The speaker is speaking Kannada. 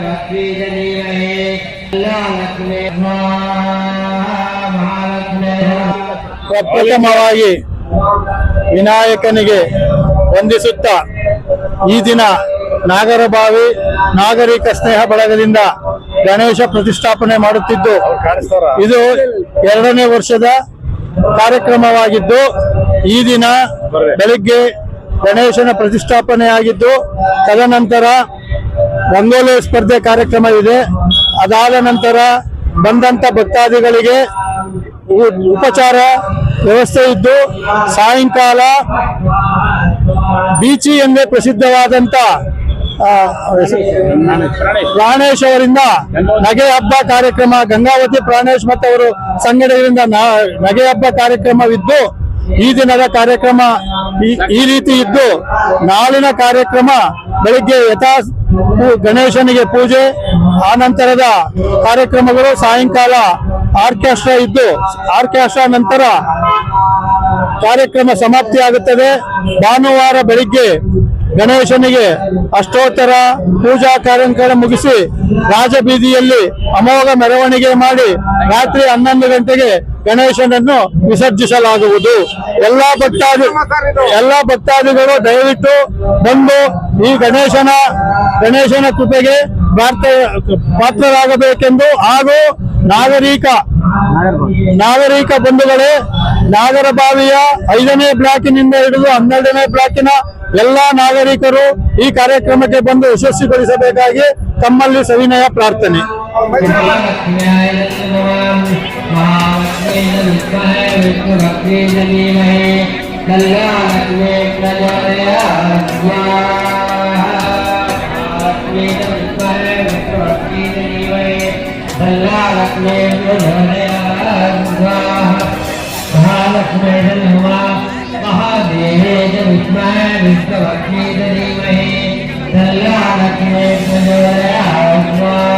विद्महे विष्णुपत्नी धीमहि सल्लालक्ष्मी महालक्ष्मी ಪ್ರಪ್ರಥಮವಾಗಿ ವಿನಾಯಕನಿಗೆ ವಂದಿಸುತ್ತಾ ಈ ದಿನ ನಾಗರಬಾವಿ ನಾಗರಿಕ ಸ್ನೇಹ ಬಳಗದಿಂದ ಗಣೇಶ ಪ್ರತಿಷ್ಠಾಪನೆ ಮಾಡುತ್ತಿದ್ದು ಇದು ಎರಡನೇ ವರ್ಷದ ಕಾರ್ಯಕ್ರಮವಾಗಿದ್ದು ಈ ದಿನ ಬೆಳಿಗ್ಗೆ ಗಣೇಶನ ಪ್ರತಿಷ್ಠಾಪನೆ ಆಗಿದ್ದು ತದನಂತರ ರಂಗೋಲಿ ಸ್ಪರ್ಧೆ ಕಾರ್ಯಕ್ರಮ ಇದೆ. ಅದಾದ ನಂತರ ಬಂದಂತ ಭಕ್ತಾದಿಗಳಿಗೆ ಉಪಚಾರ ವ್ಯವಸ್ಥೆ ಇದ್ದು ಸಾಯಂಕಾಲ ಬೀಚಿ ಎಂದೇ ಪ್ರಸಿದ್ಧವಾದಂತ ಪ್ರಾಣೇಶ್ ಅವರಿಂದ ನಗೆ ಹಬ್ಬ ಕಾರ್ಯಕ್ರಮ, ಗಂಗಾವತಿ ಪ್ರಾಣೇಶ್ ಮತ್ತು ಅವರು ಸಂಘಟನೆಯಿಂದ ನಗೆ ಹಬ್ಬ ಕಾರ್ಯಕ್ರಮವಿದ್ದು, ಈ ದಿನದ ಕಾರ್ಯಕ್ರಮ ಈ- ರೀತಿ ಇದ್ದು ನಾಳಿನ ಕಾರ್ಯಕ್ರಮ ಬೆಳಿಗ್ಗೆ ಯಥಾ ಗಣೇಶನಿಗೆ ಪೂಜೆ ಆ ನಂತರದ ಕಾರ್ಯಕ್ರಮಗಳು ಸಾಯಂಕಾಲ ಆರ್ಕೆಸ್ಟ್ರಾ ಇದ್ದು ಆರ್ಕೆಸ್ಟ್ರಾ ನಂತರ ಕಾರ್ಯಕ್ರಮ ಸಮಾಪ್ತಿಯಾಗುತ್ತದೆ. ಭಾನುವಾರ ಬೆಳಿಗ್ಗೆ ಗಣೇಶನಿಗೆ ಅಷ್ಟೋತ್ತರ ಪೂಜಾ ಕಾರ್ಯಕ್ರಮ ಮುಗಿಸಿ ರಾಜಬೀದಿಯಲ್ಲಿ ಅಮೋಘ ಮೆರವಣಿಗೆ ಮಾಡಿ ರಾತ್ರಿ ಹನ್ನೊಂದು ಗಂಟೆಗೆ ಗಣೇಶನನ್ನು ವಿಸರ್ಜಿಸಲಾಗುವುದು. ಎಲ್ಲಾ ಭಕ್ತಾದಿ, ಎಲ್ಲಾ ಭಕ್ತಾದಿಗಳು ದಯವಿಟ್ಟು ಬಂದು ಈ ಗಣೇಶನ ಗಣೇಶನ ಕೃಪೆಗೆ ಪಾತ್ರರಾಗಬೇಕೆಂದು ಹಾಗೂ ನಾಗರಿಕ ನಾಗರಿಕ ಬಂಧುಗಳೇ, ನಾಗರಬಾವಿಯ ಐದನೇ ಬ್ಲಾಕಿನಿಂದ ಹಿಡಿದು ಹನ್ನೆರಡನೇ ಬ್ಲಾಕಿನ ಎಲ್ಲ ನಾಗರಿಕರು ಈ ಕಾರ್ಯಕ್ರಮಕ್ಕೆ ಬಂದು ಯಶಸ್ವಿಗೊಳಿಸಬೇಕಾಗಿ ತಮ್ಮಲ್ಲಿ ಸವಿನಯ ಪ್ರಾರ್ಥನೆ. ಮಹಾಲಕ್ಷ್ಮೇ नमः महालक्ष्मी विद्महे विष्णुभक्ति धीमहि कल्याणलक्ष्मी प्रचोदयात् महालक्ष्मी विद्महे विष्णुभक्ति धीमहि कल्याणलक्ष्मी प्रचोदयात् महालक्ष्मी नमः महादेवे च विद्महे विष्णुभक्ति धीमहि कल्याणलक्ष्मी प्रचोदयात्